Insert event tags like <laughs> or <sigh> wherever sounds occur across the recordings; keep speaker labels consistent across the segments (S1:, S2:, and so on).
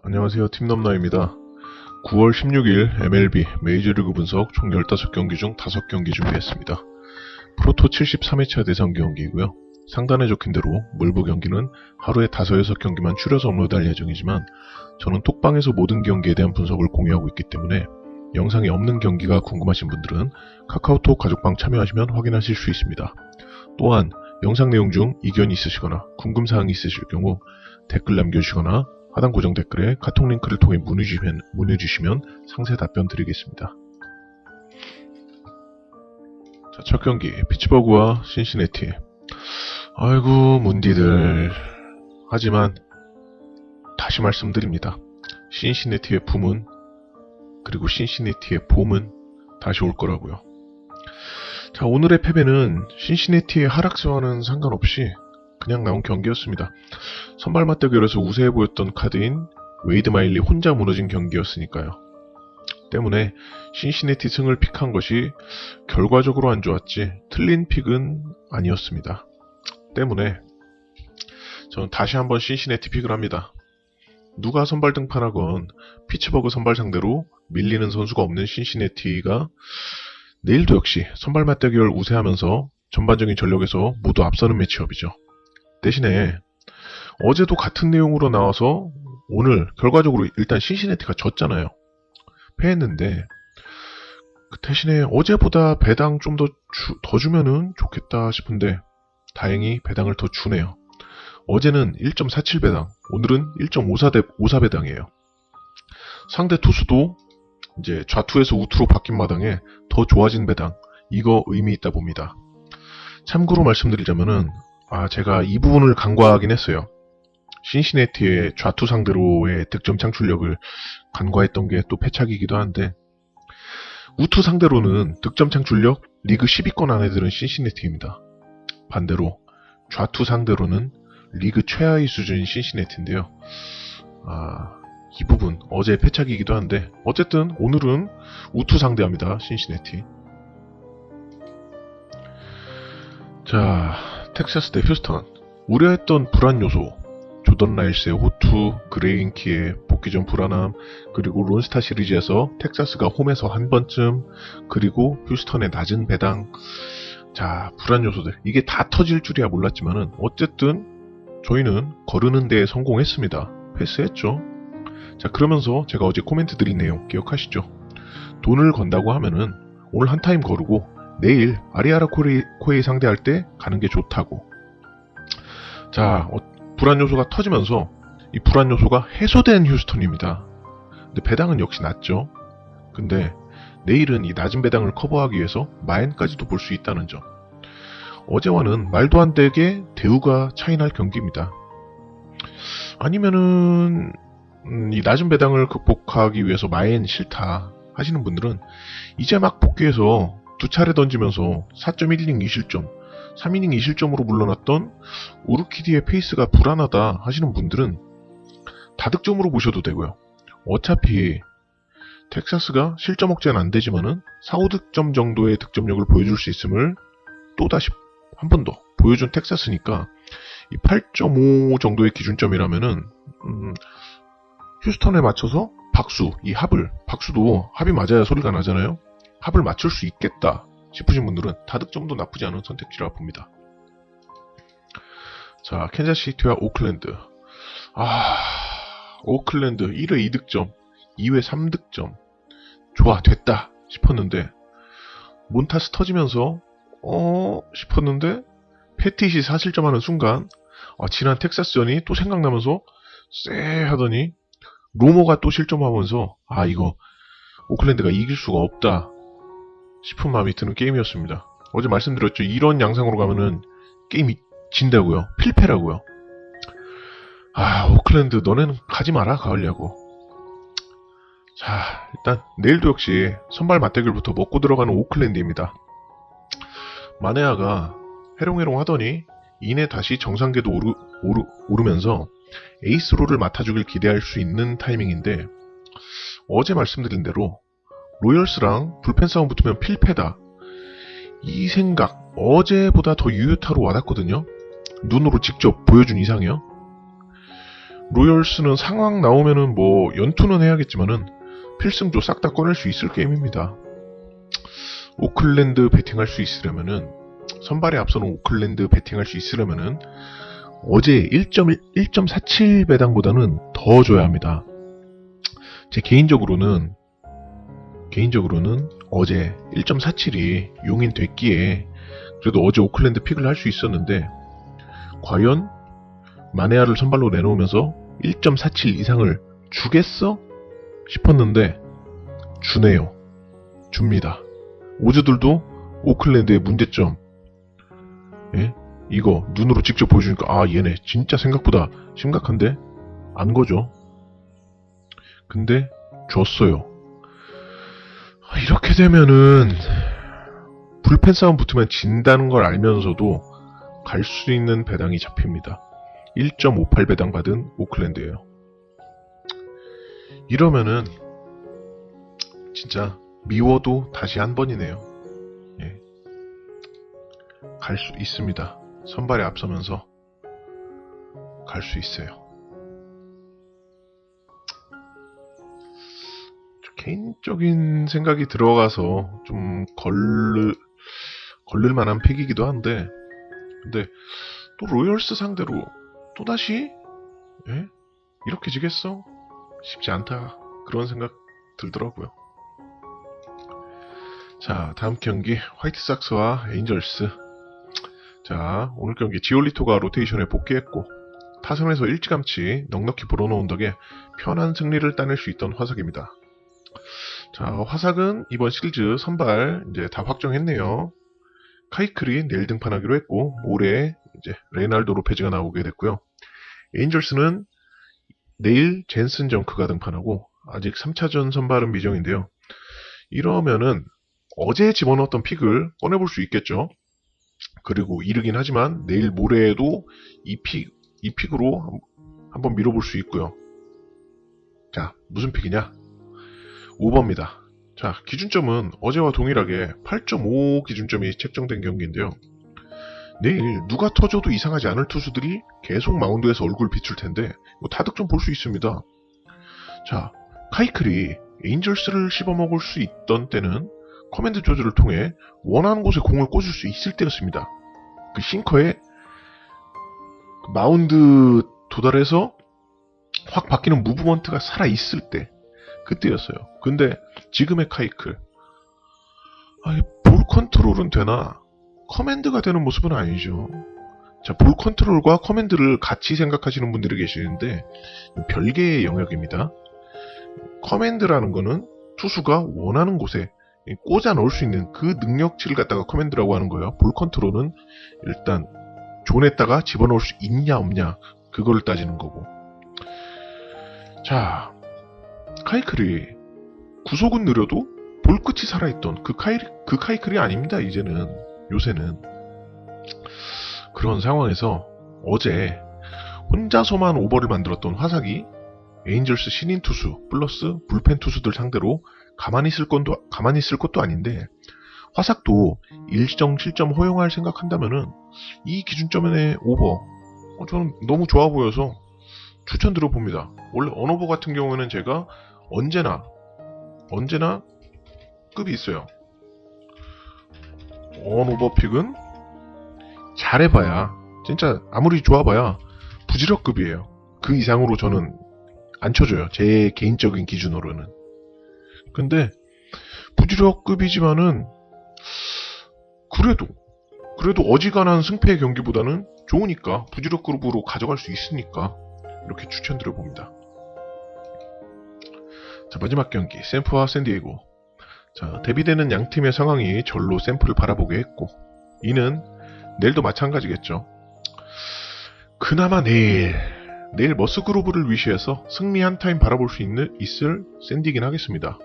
S1: 안녕하세요. 팀넘나입니다. 9월 16일 MLB 메이저리그 분석 총 15경기 중 5경기 준비했습니다. 프로토 73회차 대상 경기이고요. 상단에 적힌 대로 물부 경기는 하루에 5, 6경기만 줄여서 업로드할 예정이지만 저는 톡방에서 모든 경기에 대한 분석을 공유하고 있기 때문에 영상에 없는 경기가 궁금하신 분들은 카카오톡 가족방 참여하시면 확인하실 수 있습니다. 또한 영상 내용 중 이견이 있으시거나 궁금사항이 있으실 경우 댓글 남겨주시거나 하단 고정 댓글에 카톡 링크를 통해 문의 주시면, 문의 주시면 상세 답변 드리겠습니다. 자, 첫 경기 피츠버그와 신시내티. 아이고 문디들. 하지만 다시 말씀드립니다. 신시내티의 붐은 그리고 신시내티의 봄은 다시 올 거라고요. 자, 오늘의 패배는 신시내티의 하락세와는 상관없이 그냥 나온 경기였습니다. 선발 맞대결에서 우세해 보였던 카드인 웨이드 마일리 혼자 무너진 경기였으니까요. 때문에 신시내티 승을 픽한 것이 결과적으로 안 좋았지 틀린 픽은 아니었습니다. 때문에 저는 다시 한번 신시내티 픽을 합니다. 누가 선발 등판하건 피츠버그 선발 상대로 밀리는 선수가 없는 신시내티가 내일도 역시 선발 맞대결 우세하면서 전반적인 전력에서 모두 앞서는 매치업이죠. 대신에 어제도 같은 내용으로 나와서 오늘 결과적으로 일단 신시내티가 졌잖아요. 패했는데 그 대신에 어제보다 배당 좀 더 더 주면은 좋겠다 싶은데 다행히 배당을 더 주네요. 어제는 1.47 배당, 오늘은 1.54 54 배당이에요. 상대 투수도 이제 좌투에서 우투로 바뀐 마당에 더 좋아진 배당, 이거 의미 있다 봅니다. 참고로 말씀드리자면은 아, 제가 이 부분을 간과하긴 했어요. 신시내티의 좌투 상대로의 득점 창출력을 간과했던 게 또 패착이기도 한데, 우투 상대로는 득점 창출력 리그 10위권 안에 드는 신시내티입니다. 반대로 좌투 상대로는 리그 최하위 수준인 신시내티인데요. 아, 이 부분 어제 패착이기도 한데, 어쨌든 오늘은 우투 상대합니다. 신시내티. 자, 텍사스 대 휴스턴. 우려했던 불안 요소. 조던 라일스의 호투, 그레인키의 복귀 전 불안함, 그리고 론스타 시리즈에서 텍사스가 홈에서 한 번쯤, 그리고 휴스턴의 낮은 배당. 자, 불안 요소들. 이게 다 터질 줄이야 몰랐지만은, 어쨌든, 저희는 거르는 데에 성공했습니다. 패스했죠. 자, 그러면서 제가 어제 코멘트 드린 내용 기억하시죠? 돈을 건다고 하면은, 오늘 한 타임 거르고, 내일 아리아라 코에이 상대할 때 가는 게 좋다고. 자, 어, 불안 요소가 터지면서 이 불안 요소가 해소된 휴스턴입니다. 근데 배당은 역시 낮죠. 근데 내일은 이 낮은 배당을 커버하기 위해서 마엔까지도 볼 수 있다는 점. 어제와는 말도 안 되게 대우가 차이날 경기입니다. 아니면은 음, 이 낮은 배당을 극복하기 위해서 마엔 싫다 하시는 분들은 이제 막 복귀해서 두 차례 던지면서 4.1이닝 2실점, 3이닝 2실점으로 물러났던 우르키디의 페이스가 불안하다 하시는 분들은 다득점으로 보셔도 되고요. 어차피 텍사스가 실점 억제는 안 되지만은 4, 5득점 정도의 득점력을 보여줄 수 있음을 또다시 한 번 더 보여준 텍사스니까 이8.5 정도의 기준점이라면은 음, 휴스턴에 맞춰서 박수, 이 합을, 박수도 합이 맞아야 소리가 나잖아요. 합을 맞출 수 있겠다 싶으신 분들은 다득점도 나쁘지 않은 선택지라 봅니다. 자, 캔자시티와 오클랜드. 아, 오클랜드 1회 2득점, 2회 3득점. 좋아, 됐다 싶었는데 몬타스 터지면서 어 싶었는데 패티시 4실점 하는 순간 아, 지난 텍사스전이 또 생각나면서 쎄 하더니 로모가 또 실점하면서 아 이거 오클랜드가 이길 수가 없다 싶은 마음이 드는 게임이었습니다. 어제 말씀드렸죠. 이런 양상으로 가면은 게임이 진다고요. 필패라고요. 아, 오클랜드 너네는 가지 마라 가을야구. 자, 일단 내일도 역시 선발 맞대결부터 먹고 들어가는 오클랜드입니다. 마네아가 해롱해롱 하더니 이내 다시 정상궤도 오르, 오르, 오르면서 에이스로를 맡아주길 기대할 수 있는 타이밍인데 어제 말씀드린 대로 로열스랑 불펜 싸움 붙으면 필패다. 이 생각 어제보다 더 유효타로 와닿거든요. 눈으로 직접 보여준 이상이요. 로열스는 상황 나오면은 뭐 연투는 해야겠지만은 필승조 싹 다 꺼낼 수 있을 게임입니다. 오클랜드 배팅할 수 있으려면은 선발에 앞서는 오클랜드 배팅할 수 있으려면은 어제 1.1.47 배당보다는 더 줘야 합니다. 제 개인적으로는 개인적으로는 어제 1.47이 용인 됐기에 그래도 어제 오클랜드 픽을 할 수 있었는데 과연 마네아를 선발로 내놓으면서 1.47 이상을 주겠어? 싶었는데 주네요. 줍니다. 오즈들도 오클랜드의 문제점 예? 이거 눈으로 직접 보여주니까 아 얘네 진짜 생각보다 심각한데? 안 거죠. 근데 줬어요. 아, 이렇게 되면은 불펜 싸움 붙으면 진다는 걸 알면서도 갈 수 있는 배당이 잡힙니다. 1.58 배당 받은 오클랜드예요. 이러면은 진짜 미워도 다시 한 번이네요. 예. 갈 수 있습니다. 선발에 앞서면서 갈 수 있어요. 개인적인 생각이 들어가서 좀 걸르, 걸릴 만한 픽이기도 한데, 근데 또 로열스 상대로 또다시 예? 이렇게 지겠어? 쉽지 않다. 그런 생각 들더라고요. 자, 다음 경기 화이트삭스와 에인절스. 자, 오늘 경기 지올리토가 로테이션에 복귀했고 타선에서 일찌감치 넉넉히 불어넣은 덕에 편한 승리를 따낼 수 있던 화삭입니다. 자, 화삭은 이번 시리즈 선발 이제 다 확정했네요. 카이클이 내일 등판하기로 했고 모레 이제 레날도 로페즈가 나오게 됐고요. 에인절스는 내일 젠슨 정크가 등판하고 아직 3차전 선발은 미정인데요. 이러면은 어제 집어넣었던 픽을 꺼내볼 수 있겠죠. 그리고 이르긴 하지만 내일 모레에도 이 픽, 이 픽으로 한번 밀어볼 수 있고요. 자, 무슨 픽이냐? 5번입니다. 자, 기준점은 어제와 동일하게 8.5 기준점이 책정된 경기인데요. 내일 누가 터져도 이상하지 않을 투수들이 계속 마운드에서 얼굴 비출 텐데 뭐 타득점 볼수 있습니다. 자, 카이클이 에인절스를 씹어먹을 수 있던 때는 커맨드 조절을 통해 원하는 곳에 공을 꽂을 수 있을 때였습니다. 그 싱커에 마운드 도달해서 확 바뀌는 무브먼트가 살아있을 때 그때였어요. 근데 지금의 카이클 아니, 볼 컨트롤은 되나 커맨드가 되는 모습은 아니죠. 자, 볼 컨트롤과 커맨드를 같이 생각하시는 분들이 계시는데 별개의 영역입니다. 커맨드라는 거는 투수가 원하는 곳에 꽂아 넣을 수 있는 그 능력치를 갖다가 커맨드라고 하는 거예요. 볼 컨트롤은 일단 존에다가 집어넣을 수 있냐 없냐 그걸 따지는 거고. 자, 카이클이 구속은 느려도 볼끝이 살아있던 그 카이 그 카이클이 아닙니다. 이제는 요새는 그런 상황에서 어제 혼자서만 오버를 만들었던 화삭이 에인절스 신인 투수 플러스 불펜 투수들 상대로 가만히 있을 것도 가만히 있을 것도 아닌데 화삭도 일정 실점 허용할 생각한다면은 이 기준점의 오버 어, 저는 너무 좋아 보여서 추천 드려 봅니다. 원래 언오버 같은 경우에는 제가 언제나 언제나 급이 있어요. 언오버 픽은 잘해봐야 진짜 아무리 좋아봐야 부지럭급이에요. 그 이상으로 저는 안 쳐줘요. 제 개인적인 기준으로는. 근데 부지럭급이지만은 그래도 그래도 어지간한 승패의 경기보다는 좋으니까 부지럭급으로 가져갈 수 있으니까 이렇게 추천드려 봅니다. 자 마지막 경기 샘프와 샌디에고 자 대비되는 양 팀의 상황이 절로 샘프를 바라보게 했고 이는 내일도 마찬가지겠죠. 그나마 내일 내일 머스그로브를 위시해서 승리 한 타임 바라볼 수 있는 있을 샌디긴 하겠습니다.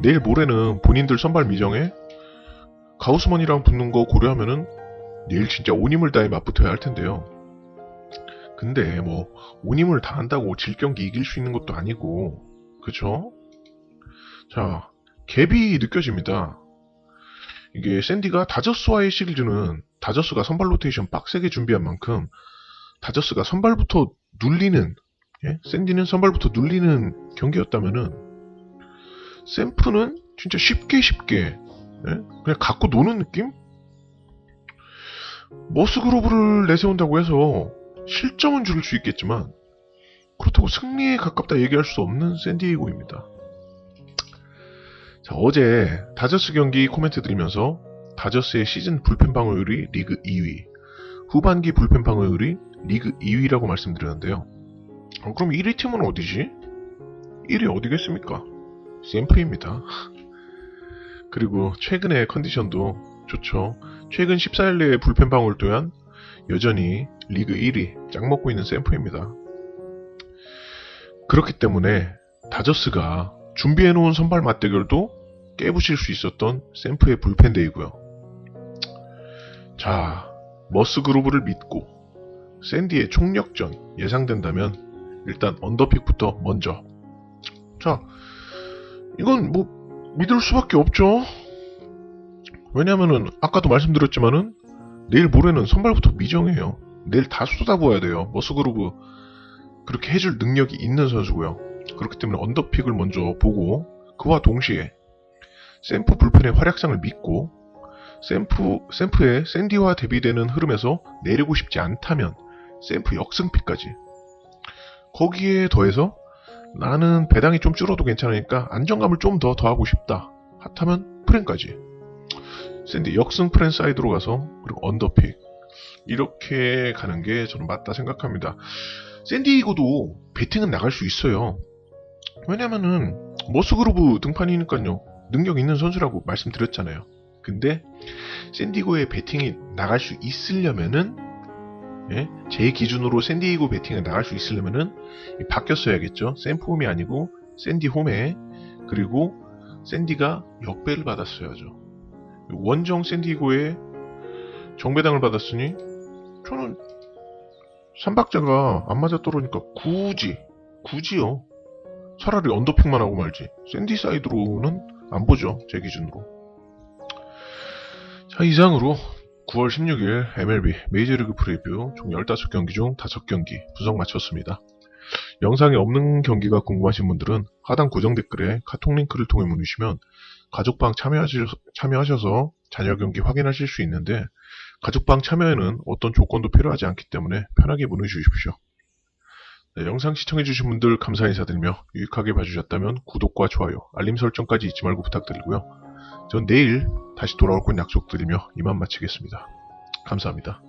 S1: 내일 모레는 본인들 선발 미정에 가우스먼이랑 붙는 거 고려하면은 내일 진짜 온힘을 다해 맞붙어야 할 텐데요. 근데 뭐 온힘을 다 한다고 질 경기 이길 수 있는 것도 아니고 그쵸? 자 갭이 느껴집니다. 이게 샌디가 다저스와의 시리즈는 다저스가 선발 로테이션 빡세게 준비한 만큼 다저스가 선발부터 눌리는 예? 샌디는 선발부터 눌리는 경기였다면은 샘프는 진짜 쉽게 쉽게 예? 그냥 갖고 노는 느낌? 머스그로브를 내세운다고 해서 실점은 줄일 수 있겠지만 그렇다고 승리에 가깝다 얘기할 수 없는 샌디에이고입니다. 자, 어제 다저스 경기 코멘트 드리면서 다저스의 시즌 불펜 방어율이 리그 2위, 후반기 불펜 방어율이 리그 2위라고 말씀드렸는데요. 어, 그럼 1위 팀은 어디지? 1위 어디겠습니까? 샘프입니다. <laughs> 그리고 최근의 컨디션도 좋죠. 최근 14일 내에 불펜 방울 또한 여전히 리그 1위 짝 먹고 있는 샘프입니다. 그렇기 때문에 다저스가 준비해놓은 선발 맞대결도 깨부실 수 있었던 샘프의 불펜데이고요. 자, 머스 그루브를 믿고 샌디의 총력전 예상된다면 일단 언더픽부터 먼저. 자, 이건 뭐 믿을 수밖에 없죠. 왜냐면은 아까도 말씀드렸지만은 내일 모레는 선발부터 미정이에요. 내일 다 쏟아부어야 돼요. 머스 그루브 그렇게 해줄 능력이 있는 선수고요. 그렇기 때문에 언더픽을 먼저 보고 그와 동시에 샘프 불펜의 활약상을 믿고 샘프 샘프의 샌디와 대비되는 흐름에서 내리고 싶지 않다면 샘프 역승픽까지 거기에 더해서 나는 배당이 좀 줄어도 괜찮으니까 안정감을 좀 더 더하고 싶다. 하타면 프렌까지. 샌디 역승 프렌 사이드로 가서 그리고 언더픽 이렇게 가는 게 저는 맞다 생각합니다. 샌디이고도 배팅은 나갈 수 있어요. 왜냐면은 머스그루브 등판이니까요. 능력 있는 선수라고 말씀드렸잖아요. 근데 샌디고의 배팅이 나갈 수 있으려면은 예? 제 기준으로 샌디에이고 배팅에 나갈 수 있으려면은 바뀌었어야겠죠. 샌프홈이 아니고 샌디 홈에 그리고 샌디가 역배를 받았어야죠. 원정 샌디에이고에 정배당을 받았으니 저는 삼박자가 안 맞아 떨어지니까 굳이 굳이요. 차라리 언더픽만 하고 말지. 샌디 사이드로는 안 보죠. 제 기준으로. 자 이상으로 9월 16일 MLB 메이저리그 프리뷰 총 15경기 중 5경기 분석 마쳤습니다. 영상에 없는 경기가 궁금하신 분들은 하단 고정 댓글에 카톡 링크를 통해 문의주시면 가족방 참여하셔서 자녀 경기 확인하실 수 있는데 가족방 참여에는 어떤 조건도 필요하지 않기 때문에 편하게 문의 주십시오. 네, 영상 시청해주신 분들 감사 인사드리며 유익하게 봐주셨다면 구독과 좋아요, 알림 설정까지 잊지 말고 부탁드리고요. 전 내일 다시 돌아올 건 약속드리며 이만 마치겠습니다. 감사합니다.